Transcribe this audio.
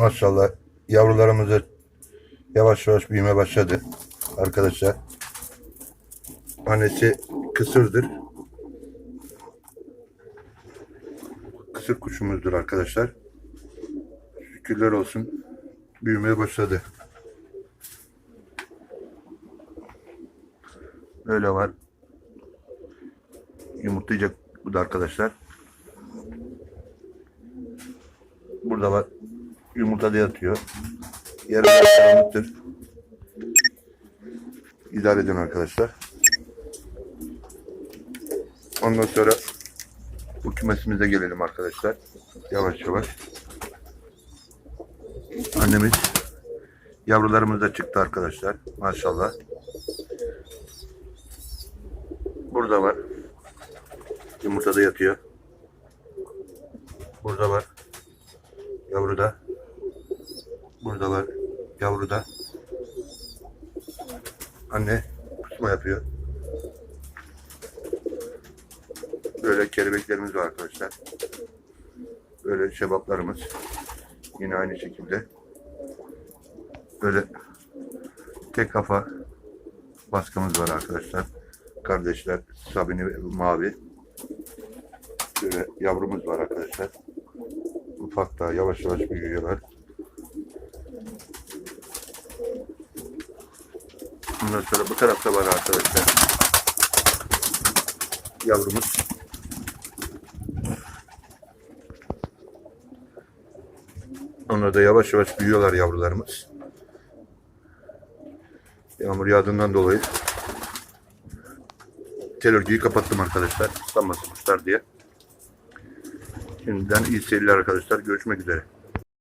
Maşallah yavrularımız da yavaş yavaş büyüme başladı. Arkadaşlar. Annesi kısırdır. Kısır kuşumuzdur arkadaşlar. Şükürler olsun. Büyümeye başladı. Böyle var. Yumurtlayacak bu da arkadaşlar. Burada var. Yumurtada yatıyor. Yarın karanlıktır. İdare edin arkadaşlar. Ondan sonra bu kümesimize gelelim arkadaşlar. Yavaş yavaş. Annemiz yavrularımız da çıktı arkadaşlar. Maşallah. Burada var. Yumurtada yatıyor. Burada var. Yavru da. Burada var. Yavru da. Anne kusma yapıyor. Böyle kelebeklerimiz var arkadaşlar. Böyle şebaplarımız. Yine aynı şekilde. Böyle tek kafa baskımız var arkadaşlar. Kardeşler Sabini ve Mavi. Böyle yavrumuz var arkadaşlar. Ufak daha yavaş yavaş büyüyorlar. Ondan sonra bu tarafta var arkadaşlar. Yavrumuz. Onlar da yavaş yavaş büyüyorlar yavrularımız. Yağmur yağdığından dolayı tel örgüyü kapattım arkadaşlar. Islanmasın kuşlar diye. Şimdiden iyi seyirler arkadaşlar. Görüşmek üzere.